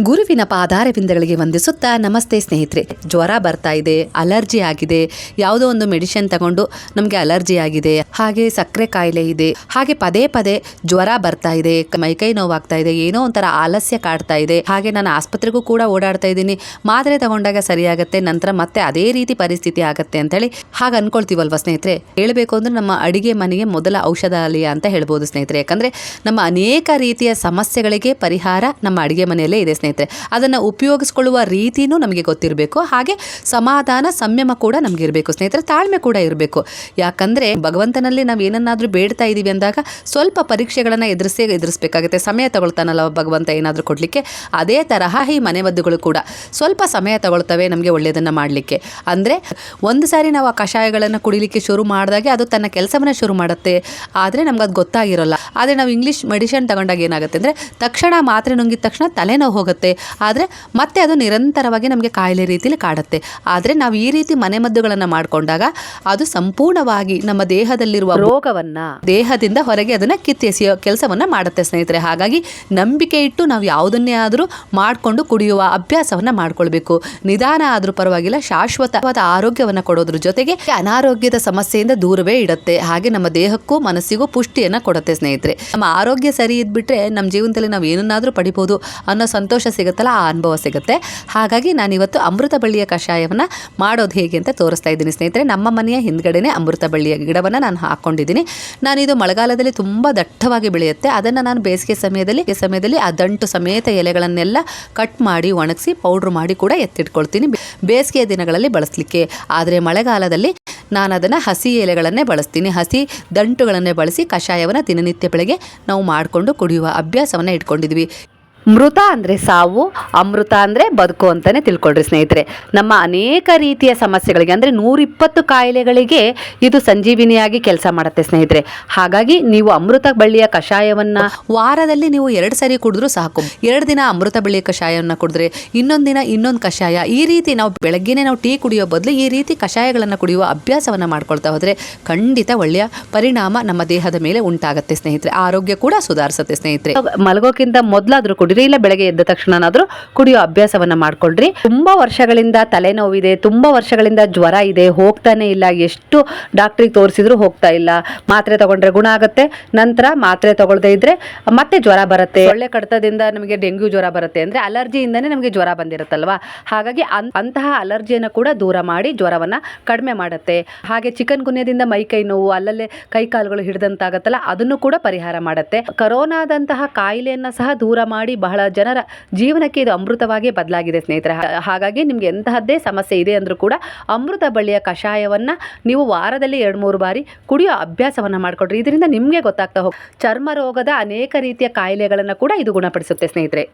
ಗುರುವಿನ ಪಾದಾರವಿಂದಗಳಿಗೆ ವಂದಿಸುತ್ತಾ, ನಮಸ್ತೆ ಸ್ನೇಹಿತರೆ. ಜ್ವರ ಬರ್ತಾ ಇದೆ, ಅಲರ್ಜಿ ಆಗಿದೆ. ಯಾವುದೋ ಒಂದು ಮೆಡಿಸಿನ್ ತಗೊಂಡು ನಮಗೆ ಅಲರ್ಜಿ ಆಗಿದೆ. ಹಾಗೆ ಸಕ್ಕರೆ ಕಾಯಿಲೆ ಇದೆ. ಹಾಗೆ ಪದೇ ಪದೇ ಜ್ವರ ಬರ್ತಾ ಇದೆ. ಮೈ ಮೈಕೈ ನೋವಾಗ್ತಾ ಇದೆ. ಏನೋ ಒಂಥರ ಆಲಸ್ಯ ಕಾಡ್ತಾ ಇದೆ. ಹಾಗೆ ನಾನು ಆಸ್ಪತ್ರೆಗೂ ಕೂಡ ಓಡಾಡ್ತಾ ಇದ್ದೀನಿ. ಮಾತ್ರೆ ತಗೊಂಡಾಗ ಸರಿಯಾಗತ್ತೆ, ನಂತರ ಮತ್ತೆ ಅದೇ ರೀತಿ ಪರಿಸ್ಥಿತಿ ಆಗುತ್ತೆ ಅಂತೇಳಿ ಹಾಗೆ ಅನ್ಕೊಳ್ತೀವಲ್ವಾ ಸ್ನೇಹಿತರೆ? ಹೇಳಬೇಕು ಅಂದ್ರೆ ನಮ್ಮ ಅಡಿಗೆ ಮನೆಗೆ ಮೊದಲ ಔಷಧಾಲಯ ಅಂತ ಹೇಳ್ಬೋದು ಸ್ನೇಹಿತರೆ. ಯಾಕಂದ್ರೆ ನಮ್ಮ ಅನೇಕ ರೀತಿಯ ಸಮಸ್ಯೆಗಳಿಗೆ ಪರಿಹಾರ ನಮ್ಮ ಅಡಿಗೆ ಮನೆಯಲ್ಲೇ ಇದೆ ಅದನ್ನು ಉಪಯೋಗಿಸ್ಕೊಳ್ಳುವ ರೀತಿನೂ ನಮಗೆ ಗೊತ್ತಿರಬೇಕು. ಹಾಗೆ ಸಮಾಧಾನ, ಸಂಯಮ ಕೂಡ ನಮ್ಗೆ ಇರಬೇಕು ಸ್ನೇಹಿತರೆ, ತಾಳ್ಮೆ ಕೂಡ ಇರಬೇಕು. ಯಾಕಂದ್ರೆ ಭಗವಂತನಲ್ಲಿ ನಾವು ಏನನ್ನಾದರೂ ಬೇಡ್ತಾ ಇದ್ದೀವಿ ಅಂದಾಗ ಸ್ವಲ್ಪ ಪರೀಕ್ಷೆಗಳನ್ನು ಎದುರಿಸೇ ಎದುರಿಸಬೇಕಾಗುತ್ತೆ. ಸಮಯ ತಗೊಳ್ತಾನಲ್ಲ ಭಗವಂತ ಏನಾದರೂ ಕೊಡಲಿಕ್ಕೆ. ಅದೇ ತರಹ ಈ ಮನೆಮದ್ದುಗಳು ಕೂಡ ಸ್ವಲ್ಪ ಸಮಯ ತಗೊಳ್ತವೆ ನಮಗೆ ಒಳ್ಳೆಯದನ್ನು ಮಾಡಲಿಕ್ಕೆ. ಅಂದರೆ ಒಂದು ಸಾರಿ ನಾವು ಆ ಕಷಾಯಗಳನ್ನು ಕುಡಿಲಿಕ್ಕೆ ಶುರು ಮಾಡಿದಾಗೆ ಅದು ತನ್ನ ಕೆಲಸವನ್ನು ಶುರು ಮಾಡುತ್ತೆ. ಆದರೆ ನಮ್ಗೆ ಅದು ಗೊತ್ತಾಗಿರೋಲ್ಲ. ಆದರೆ ನಾವು ಇಂಗ್ಲೀಷ್ ಮೆಡಿಸಿನ್ ತಗೊಂಡಾಗ ಏನಾಗುತ್ತೆ ಅಂದರೆ ತಕ್ಷಣ ಮಾತ್ರೆ ನುಂಗಿದ ತಕ್ಷಣ ತಲೆನೋವು ಹೋಗುತ್ತೆ. ಆದರೆ ಮತ್ತೆ ಅದು ನಿರಂತರವಾಗಿ ನಮಗೆ ಕಾಯಿಲೆ ರೀತಿಯಲ್ಲಿ ಕಾಡುತ್ತೆ. ಆದರೆ ನಾವು ಈ ರೀತಿ ಮನೆಮದ್ದುಗಳನ್ನು ಮಾಡಿಕೊಂಡಾಗ ಅದು ಸಂಪೂರ್ಣವಾಗಿ ನಮ್ಮ ದೇಹದಲ್ಲಿರುವ ರೋಗವನ್ನು ದೇಹದಿಂದ ಹೊರಗೆ ಅದನ್ನು ಕಿತ್ತೆಸೆಯೋ ಕೆಲಸವನ್ನು ಮಾಡುತ್ತೆ ಸ್ನೇಹಿತರೆ. ಹಾಗಾಗಿ ನಂಬಿಕೆ ಇಟ್ಟು ನಾವು ಯಾವುದನ್ನೇ ಆದರೂ ಮಾಡಿಕೊಂಡು ಕುಡಿಯುವ ಅಭ್ಯಾಸವನ್ನು ಮಾಡ್ಕೊಳ್ಬೇಕು. ನಿಧಾನ ಆದರೂ ಪರವಾಗಿಲ್ಲ ಶಾಶ್ವತವಾದ ಆರೋಗ್ಯವನ್ನು ಕೊಡೋದ್ರ ಜೊತೆಗೆ ಅನಾರೋಗ್ಯದ ಸಮಸ್ಯೆಯಿಂದ ದೂರವೇ ಇಡುತ್ತೆ. ಹಾಗೆ ನಮ್ಮ ದೇಹಕ್ಕೂ ಮನಸ್ಸಿಗೂ ಪುಷ್ಟಿಯನ್ನು ಕೊಡುತ್ತೆ ಸ್ನೇಹಿತರೆ. ನಮ್ಮ ಆರೋಗ್ಯ ಸರಿ ಇದ್ಬಿಟ್ರೆ ನಮ್ಮ ಜೀವನದಲ್ಲಿ ನಾವು ಏನನ್ನಾದರೂ ಪಡಿಬೋದು ಅನ್ನೋ ಸಂತೋಷ ಸಿಗುತ್ತಲ್ಲ, ಆ ಅನುಭವ ಸಿಗುತ್ತೆ. ಹಾಗಾಗಿ ನಾನಿವತ್ತು ಅಮೃತ ಬಳ್ಳಿಯ ಕಷಾಯವನ್ನು ಮಾಡೋದು ಹೇಗೆ ಅಂತ ತೋರಿಸ್ತಾ ಇದ್ದೀನಿ ಸ್ನೇಹಿತರೆ. ನಮ್ಮ ಮನೆಯ ಹಿಂದ್ಗಡೆನೇ ಅಮೃತ ಬಳ್ಳಿಯ ಗಿಡವನ್ನು ನಾನು ಹಾಕ್ಕೊಂಡಿದ್ದೀನಿ ನಾನಿದು ಮಳೆಗಾಲದಲ್ಲಿ ತುಂಬ ದಟ್ಟವಾಗಿ ಬೆಳೆಯುತ್ತೆ. ಅದನ್ನು ನಾನು ಬೇಸಿಗೆ ಸಮಯದಲ್ಲಿ ಈ ಸಮಯದಲ್ಲಿ ಆ ದಂಟು ಸಮೇತ ಎಲೆಗಳನ್ನೆಲ್ಲ ಕಟ್ ಮಾಡಿ, ಒಣಗಿಸಿ, ಪೌಡ್ರ್ ಮಾಡಿ ಕೂಡ ಎತ್ತಿಟ್ಕೊಳ್ತೀನಿ. ಬೇಸಿಗೆಯ ದಿನಗಳಲ್ಲಿ ಬಳಸಲಿಕ್ಕೆ. ಆದರೆ ಮಳೆಗಾಲದಲ್ಲಿ ನಾನು ಅದನ್ನು ಹಸಿ ಎಲೆಗಳನ್ನೇ ಬಳಸ್ತೀನಿ. ಹಸಿ ದಂಟುಗಳನ್ನೇ ಬಳಸಿ ಕಷಾಯವನ್ನು ದಿನನಿತ್ಯ ಬೆಳಗ್ಗೆ ನಾವು ಮಾಡಿಕೊಂಡು ಕುಡಿಯುವ ಅಭ್ಯಾಸವನ್ನು ಇಟ್ಕೊಂಡಿದ್ವಿ. ಮೃತ ಅಂದರೆ ಸಾವು ಅಮೃತ ಅಂದರೆ ಬದುಕು ಅಂತಲೇ ತಿಳ್ಕೊಳ್ರಿ ಸ್ನೇಹಿತರೆ. ನಮ್ಮ ಅನೇಕ ರೀತಿಯ ಸಮಸ್ಯೆಗಳಿಗೆ ಅಂದರೆ ನೂರಿಪ್ಪತ್ತು ಕಾಯಿಲೆಗಳಿಗೆ ಇದು ಸಂಜೀವಿನಿಯಾಗಿ ಕೆಲಸ ಮಾಡುತ್ತೆ ಸ್ನೇಹಿತರೆ. ಹಾಗಾಗಿ ನೀವು ಅಮೃತ ಬಳ್ಳಿಯ ಕಷಾಯವನ್ನು ವಾರದಲ್ಲಿ ನೀವು ಎರಡು ಸರಿ ಕುಡಿದ್ರೂ ಸಾಕು. ಎರಡು ದಿನ ಅಮೃತ ಬಳ್ಳಿಯ ಕಷಾಯವನ್ನು ಕುಡಿದ್ರೆ ಇನ್ನೊಂದು ದಿನ ಇನ್ನೊಂದು ಕಷಾಯ. ಈ ರೀತಿ ನಾವು ಬೆಳಗ್ಗೆನೇ ನಾವು ಟೀ ಕುಡಿಯೋ ಬದಲು ಈ ರೀತಿ ಕಷಾಯಗಳನ್ನು ಕುಡಿಯುವ ಅಭ್ಯಾಸವನ್ನು ಮಾಡ್ಕೊಳ್ತಾ ಹೋದರೆ ಖಂಡಿತ ಒಳ್ಳೆಯ ಪರಿಣಾಮ ನಮ್ಮ ದೇಹದ ಮೇಲೆ ಉಂಟಾಗುತ್ತೆ ಸ್ನೇಹಿತರೆ. ಆರೋಗ್ಯ ಕೂಡ ಸುಧಾರಿಸುತ್ತೆ ಸ್ನೇಹಿತರೆ. ಮಲಗೋಕ್ಕಿಂತ ಮೊದಲಾದ್ರೂ ಕುಡಿರಿ ಇಲ್ಲ ಬೆಳಗ್ಗೆ ಎದ್ದ ತಕ್ಷಣನಾದರೂ ಕುಡಿಯೋ ಅಭ್ಯಾಸವನ್ನ ಮಾಡ್ಕೊಳ್ರಿ. ತುಂಬಾ ವರ್ಷಗಳಿಂದ ತಲೆನೋವಿದೆ, ತುಂಬಾ ವರ್ಷಗಳಿಂದ ಜ್ವರ ಇದೆ, ಹೋಗ್ತಾನೆ ಇಲ್ಲ, ಎಷ್ಟು ಡಾಕ್ಟ್ರಿಗೆ ತೋರಿಸಿದ್ರು ಹೋಗ್ತಾ ಇಲ್ಲ. ಮಾತ್ರೆ ತಗೊಂಡ್ರೆ ಗುಣ ಆಗುತ್ತೆ, ನಂತರ ಮಾತ್ರೆ ತಗೊಳ್ದೇ ಇದ್ರೆ ಮತ್ತೆ ಜ್ವರ ಬರುತ್ತೆ. ಒಳ್ಳೆ ಕಡಿತದಿಂದ ನಮಗೆ ಡೆಂಗ್ಯೂ ಜ್ವರ ಬರುತ್ತೆ ಅಂದ್ರೆ ಅಲರ್ಜಿಯಿಂದನೇ ನಮಗೆ ಜ್ವರ ಬಂದಿರುತ್ತಲ್ವಾ? ಹಾಗಾಗಿ ಅಂತಹ ಅಲರ್ಜಿಯನ್ನು ಕೂಡ ದೂರ ಮಾಡಿ ಜ್ವರವನ್ನ ಕಡಿಮೆ ಮಾಡುತ್ತೆ. ಹಾಗೆ ಚಿಕನ್ ಗುನ್ಯದಿಂದ ಮೈ ಕೈ ನೋವು, ಅಲ್ಲಲ್ಲೇ ಕೈ ಕಾಲುಗಳು ಹಿಡಿದಂತಾಗತ್ತಲ್ಲ, ಅದನ್ನು ಕೂಡ ಪರಿಹಾರ ಮಾಡುತ್ತೆ. ಕರೋನಾದಂತಹ ಕಾಯಿಲೆಯನ್ನ ಸಹ ದೂರ ಮಾಡಿ ಬಹಳ ಜನರ ಜೀವನಕ್ಕೆ ಇದು ಅಮೃತವಾಗಿ ಬದಲಾಗಿದೆ, ಸ್ನೇಹಿತರೆ. ಹಾಗಾಗಿ ನಿಮಗೆ ಎಂತಹದ್ದೇ ಸಮಸ್ಯೆ ಇದೆ ಅಂದರೂ ಕೂಡ ಅಮೃತ ಬಳ್ಳಿಯ ಕಷಾಯವನ್ನು ನೀವು ವಾರದಲ್ಲಿ ಎರಡು ಮೂರು ಬಾರಿ ಕುಡಿಯೋ ಅಭ್ಯಾಸವನ್ನು ಮಾಡಿಕೊಡ್ರಿ. ಇದರಿಂದ ನಿಮಗೆ ಗೊತ್ತಾಗ್ತಾ ಹೋಗಿ, ಚರ್ಮ ರೋಗದ ಅನೇಕ ರೀತಿಯ ಕಾಯಿಲೆಗಳನ್ನು ಕೂಡ ಇದು ಗುಣಪಡಿಸುತ್ತೆ, ಸ್ನೇಹಿತರೆ.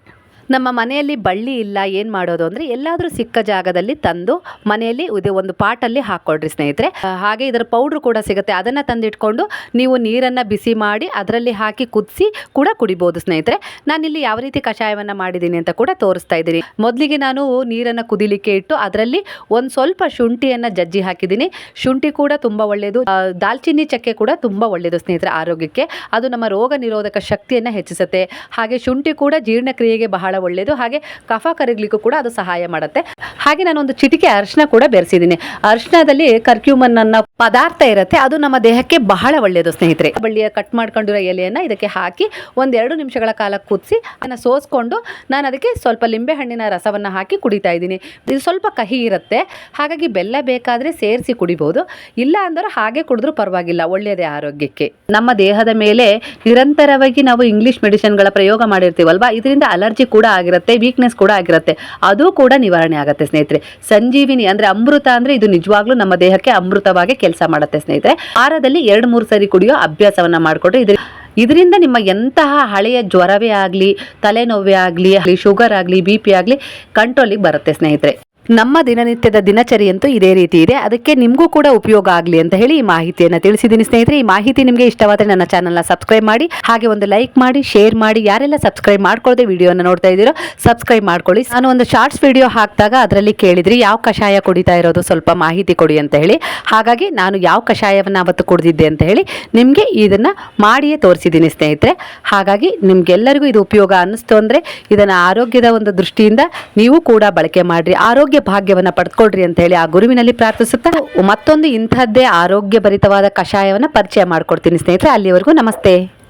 ನಮ್ಮ ಮನೆಯಲ್ಲಿ ಬಳ್ಳಿ ಇಲ್ಲ, ಏನು ಮಾಡೋದು ಅಂದರೆ ಎಲ್ಲಾದರೂ ಸಿಕ್ಕ ಜಾಗದಲ್ಲಿ ತಂದು ಮನೆಯಲ್ಲಿ ಇದೇ ಒಂದು ಪಾಟಲ್ಲಿ ಹಾಕ್ಕೊಳ್ರಿ ಸ್ನೇಹಿತರೆ. ಹಾಗೆ ಇದರ ಪೌಡ್ರ್ ಕೂಡ ಸಿಗುತ್ತೆ. ಅದನ್ನು ತಂದಿಟ್ಕೊಂಡು ನೀವು ನೀರನ್ನು ಬಿಸಿ ಮಾಡಿ ಅದರಲ್ಲಿ ಹಾಕಿ ಕುದಿಸಿ ಕೂಡ ಕುಡಿಬೋದು ಸ್ನೇಹಿತರೆ. ನಾನಿಲ್ಲಿ ಯಾವ ರೀತಿ ಕಷಾಯವನ್ನು ಮಾಡಿದ್ದೀನಿ ಅಂತ ಕೂಡ ತೋರಿಸ್ತಾ ಇದ್ದೀನಿ. ಮೊದಲಿಗೆ ನಾನು ನೀರನ್ನು ಕುದಿಲಿಕ್ಕೆ ಇಟ್ಟು ಅದರಲ್ಲಿ ಒಂದು ಸ್ವಲ್ಪ ಶುಂಠಿಯನ್ನು ಜಜ್ಜಿ ಹಾಕಿದ್ದೀನಿ. ಶುಂಠಿ ಕೂಡ ತುಂಬ ಒಳ್ಳೆಯದು ದಾಲ್ಚಿನ್ನಿ ಚಕ್ಕೆ ಕೂಡ ತುಂಬ ಒಳ್ಳೆಯದು ಸ್ನೇಹಿತರೆ ಆರೋಗ್ಯಕ್ಕೆ. ಅದು ನಮ್ಮ ರೋಗ ನಿರೋಧಕ ಶಕ್ತಿಯನ್ನು ಹೆಚ್ಚಿಸುತ್ತೆ. ಹಾಗೆ ಶುಂಠಿ ಕೂಡ ಜೀರ್ಣಕ್ರಿಯೆಗೆ ಬಹಳ ಒಳ್ಳೆಯದು ಹಾಗೆ ಕಫ ಕರಗ್ಲಿಕ್ಕೂ ಕೂಡ ಅದು ಸಹಾಯ ಮಾಡುತ್ತೆ. ಹಾಗೆ ನಾನು ಒಂದು ಚಿಟಿಕೆ ಅರಿಶಿನ ಕೂಡ ಬೆರೆಸಿದ್ದೀನಿ. ಅರಿಶಿನದಲ್ಲಿ ಕರ್ಕ್ಯೂಮನ್ ಅನ್ನೋ ಪದಾರ್ಥ ಇರುತ್ತೆ. ಅದು ನಮ್ಮ ದೇಹಕ್ಕೆ ಬಹಳ ಒಳ್ಳೆಯದು ಸ್ನೇಹಿತರೆ. ಬಳ್ಳಿಯ ಕಟ್ ಮಾಡ್ಕೊಂಡಿರೋ ಎಲೆಯನ್ನು ಇದಕ್ಕೆ ಹಾಕಿ ಒಂದೆರಡು ನಿಮಿಷಗಳ ಕಾಲ ಕುದಿಸಿ ಅದನ್ನು ಸೋಸ್ಕೊಂಡು ನಾನು ಅದಕ್ಕೆ ಸ್ವಲ್ಪ ಲಿಂಬೆ ಹಣ್ಣಿನ ರಸವನ್ನು ಹಾಕಿ ಕುಡಿತಾ ಇದ್ದೀನಿ. ಇದು ಸ್ವಲ್ಪ ಕಹಿ ಇರುತ್ತೆ. ಹಾಗಾಗಿ ಬೆಲ್ಲ ಬೇಕಾದರೆ ಸೇರಿಸಿ ಕುಡಿಬೋದು. ಇಲ್ಲ ಅಂದ್ರೆ ಹಾಗೆ ಕುಡಿದ್ರೂ ಪರವಾಗಿಲ್ಲ. ಒಳ್ಳೆಯದೇ ಆರೋಗ್ಯಕ್ಕೆ. ನಮ್ಮ ದೇಹದ ಮೇಲೆ ನಿರಂತರವಾಗಿ ನಾವು ಇಂಗ್ಲಿಷ್ ಮೆಡಿಸಿನ್ಗಳ ಪ್ರಯೋಗ ಮಾಡಿರ್ತೀವಲ್ವಾ? ಇದರಿಂದ ಅಲರ್ಜಿ ಕೂಡ ಆಗಿರುತ್ತೆ ವೀಕ್ನೆಸ್ ಕೂಡ ಆಗಿರುತ್ತೆ. ಅದು ಕೂಡ ನಿವಾರಣೆ ಆಗುತ್ತೆ ಸ್ನೇಹಿತರೆ. ಸಂಜೀವಿನಿ ಅಂದ್ರೆ ಅಮೃತ ಅಂದ್ರೆ ಇದು ನಿಜವಾಗ್ಲೂ ನಮ್ಮ ದೇಹಕ್ಕೆ ಅಮೃತವಾಗಿ ಕೆಲಸ ಮಾಡುತ್ತೆ ಸ್ನೇಹಿತರೆ. ವಾರದಲ್ಲಿ ಎರಡು ಮೂರು ಸರಿ ಕುಡಿಯೋ ಅಭ್ಯಾಸವನ್ನ ಮಾಡಿಕೊಟ್ಟು ಇದ್ರ ಇದರಿಂದ ನಿಮ್ಮ ಎಂತಹ ಹಳೆಯ ಜ್ವರವೇ ಆಗಲಿ, ತಲೆನೋವೇ ಆಗಲಿ, ಶುಗರ್ ಆಗಲಿ ಬಿ ಪಿ ಆಗಲಿ ಕಂಟ್ರೋಲಿಗೆ ಬರುತ್ತೆ ಸ್ನೇಹಿತರೆ. ನಮ್ಮ ದಿನನಿತ್ಯದ ದಿನಚರಿಯಂತೂ ಇದೇ ರೀತಿ ಇದೆ. ಅದಕ್ಕೆ ನಿಮಗೂ ಕೂಡ ಉಪಯೋಗ ಆಗಲಿ ಅಂತ ಹೇಳಿ ಈ ಮಾಹಿತಿಯನ್ನು ತಿಳಿಸಿದ್ದೀನಿ ಸ್ನೇಹಿತರೆ. ಈ ಮಾಹಿತಿ ನಿಮಗೆ ಇಷ್ಟವಾದರೆ ನನ್ನ ಚಾನಲ್ನ ಸಬ್ಸ್ಕ್ರೈಬ್ ಮಾಡಿ, ಹಾಗೆ ಒಂದು ಲೈಕ್ ಮಾಡಿ ಶೇರ್ ಮಾಡಿ. ಯಾರೆಲ್ಲ ಸಬ್ಸ್ಕ್ರೈಬ್ ಮಾಡ್ಕೊಳ್ಳದೆ ವಿಡಿಯೋನ ನೋಡ್ತಾ ಇದ್ದೀರೋ ಸಬ್ಸ್ಕ್ರೈಬ್ ಮಾಡ್ಕೊಳ್ಳಿ. ನಾನು ಒಂದು ಶಾರ್ಟ್ಸ್ ವಿಡಿಯೋ ಹಾಕಿದಾಗ ಅದರಲ್ಲಿ ಕೇಳಿದ್ರಿ, ಯಾವ ಕಷಾಯ ಕುಡಿತಾ ಇರೋದು? ಸ್ವಲ್ಪ ಮಾಹಿತಿ ಕೊಡಿ ಅಂತ ಹೇಳಿ. ಹಾಗಾಗಿ ನಾನು ಯಾವ ಕಷಾಯವನ್ನು ಅವತ್ತು ಕುಡಿದಿದ್ದೆ ಅಂತ ಹೇಳಿ ನಿಮಗೆ ಇದನ್ನು ಮಾಡಿಯೇ ತೋರಿಸಿದ್ದೀನಿ ಸ್ನೇಹಿತರೆ. ಹಾಗಾಗಿ ನಿಮ್ಗೆಲ್ಲರಿಗೂ ಇದು ಉಪಯೋಗ ಅನ್ನಿಸ್ತು ಅಂದರೆ ಇದನ್ನು ಆರೋಗ್ಯದ ಒಂದು ದೃಷ್ಟಿಯಿಂದ ನೀವು ಕೂಡ ಬಳಕೆ ಮಾಡಿರಿ. ಆರೋಗ್ಯ ಭಾಗ್ಯವನ್ನು ಪಡ್ಕೊಳ್ರಿ ಅಂತ ಹೇಳಿ ಆ ಗುರುವಿನಲ್ಲಿ ಪ್ರಾರ್ಥಿಸುತ್ತಾ ಮತ್ತೊಂದು ಇಂಥದ್ದೇ ಆರೋಗ್ಯ ಭರಿತವಾದ ಕಷಾಯವನ್ನು ಪರಿಚಯ ಮಾಡ್ಕೊಡ್ತೀನಿ ಸ್ನೇಹಿತರೆ, ಅಲ್ಲಿವರೆಗೂ ನಮಸ್ತೆ.